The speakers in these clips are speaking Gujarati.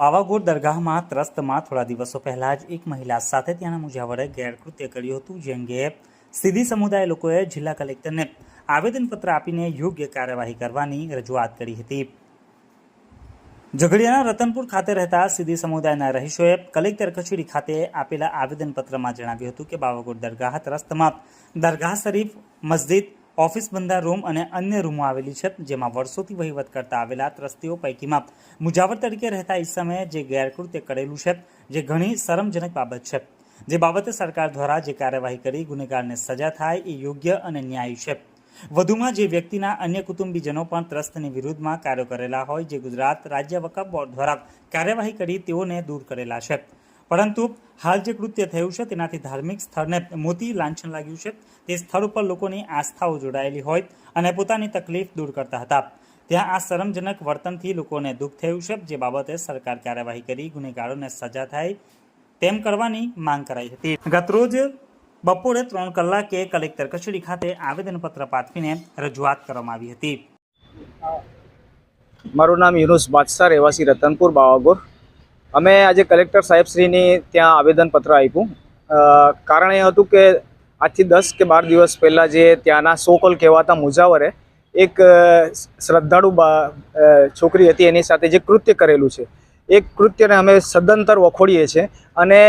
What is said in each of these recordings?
પાવાગઢ દરગાહમાં ત્રસ્તમાં થોડા દિવસો પહેલાં જ એક મહિલા સાથે ત્યાંના મુજાવરે ગેરકૃત્ય કર્યું હતું, જે અંગે સીધી સમુદાય લોકોએ જિલ્લા કલેક્ટરને આવેદનપત્ર આપીને યોગ્ય કાર્યવાહી કરવાની રજૂઆત કરી હતી. ઝઘડિયાના રતનપુર ખાતે રહેતા સીધી સમુદાયના રહીશોએ કલેક્ટર કચેરી ખાતે આપેલા આવેદનપત્રમાં જણાવ્યું હતું કે બાવાગોર દરગાહ ત્રસ્તમાં દરગાહ શરીફ, મસ્જિદ ઓફિસ બંધા રૂમ અને અન્ય રૂમો આવેલી છે, જેમાં વર્ષોથી વહીવટ કરતા આવેલા ત્રસ્તીઓ પૈકીમાં મુજાવર તરીકે રહેતા ઈસમે જે ગેરકૃત્ય કરેલું છે, જે ઘણી શરમજનક બાબત છે. જે બાબતે સરકાર દ્વારા જે કાર્યવાહી કરી, ગુનેગારને સજા થાય એ યોગ્ય અને ન્યાયી છે. વધુમાં જે વ્યક્તિના અન્ય કુટુંબીજનો પણ ત્રસ્તની વિરુદ્ધમાં કાર્યો કરેલા હોય, જે ગુજરાત રાજ્ય વકફ બોર્ડ દ્વારા કાર્યવાહી કરી તેઓને દૂર કરેલા છે. પરંતુ હાલ જે કૃત્ય થયું છે, તેનાથી ધાર્મિક સ્થળને મોતી લાંછન લાગ્યું છે. તે સ્થળ ઉપર લોકોની આસ્થાઓ જોડાયેલી હોય અને પોતાની તકલીફ દૂર કરતા હતા. ત્યાં આ શરમજનક વર્તનથી લોકોને દુઃખ થયું છે, જે બાબતે સરકાર કાર્યવાહી કરી, ગુનેગારોને સજા થાય તેમ કરવાની માંગ કરાઈ હતી. ગતરોજ બપોરે ત્રણ કલાકે કલેક્ટર કચેરી ખાતે આવેદનપત્ર પાઠવીને રજૂઆત કરવામાં આવી હતી. મારું નામ યુનુસ બાદશાહ, રહેવાસી રતનપુર બાવાગોર. અમે આજે કલેક્ટર સાહેબશ્રીની ત્યાં આવેદનપત્ર આપ્યું. કારણ એ હતું કે આજથી દસ કે બાર દિવસ પહેલાં જે ત્યાંના સોકલ કહેવાતા મુજાવરે એક શ્રદ્ધાળુ છોકરી હતી, એની સાથે જે કૃત્ય કરેલું છે. એ કૃત્યને અમે સદંતર વખોડીએ છીએ અને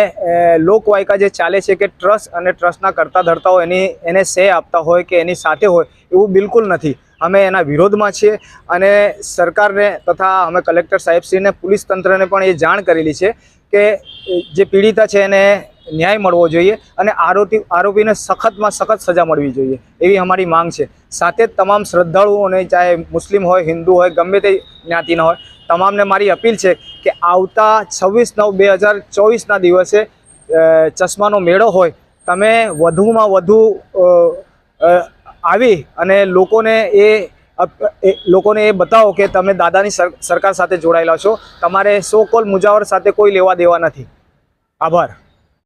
લોકવાયકા જે ચાલે છે કે ટ્રસ્ટ અને ટ્રસ્ટના કરતા ધરતાઓ એની, એને સે આપતા હોય કે એની સાથે હોય એવું બિલકુલ નથી. અમે એના વિરોધમાં છીએ અને સરકારને તથા અમે કલેક્ટર સાહેબશ્રીને પોલીસ તંત્રને પણ એ જાણ કરેલી છે કે જે પીડિતા છે એને ન્યાય મળવો જોઈએ અને આરોપી, આરોપીને સખતમાં સખત સજા મળવી જોઈએ એવી અમારી માંગ છે. સાથે જ તમામ શ્રદ્ધાળુઓને, ચાહે મુસ્લિમ હોય, હિન્દુ હોય, ગમે તે જ્ઞાતિના હોય, તમામને મારી અપીલ છે કે આવતા છવ્વીસ નવ બે હજાર ચોવીસના દિવસે ચશ્માનો મેળો હોય, તમે વધુમાં વધુ આવી અને લોકોને એ લોકોને એ બતાવો કે તમે દાદાની સર- સરકાર સાથે જોડાયેલા છો. તમારે સો કોલ મુજાવર સાથે કોઈ લેવા દેવા નથી. આભાર.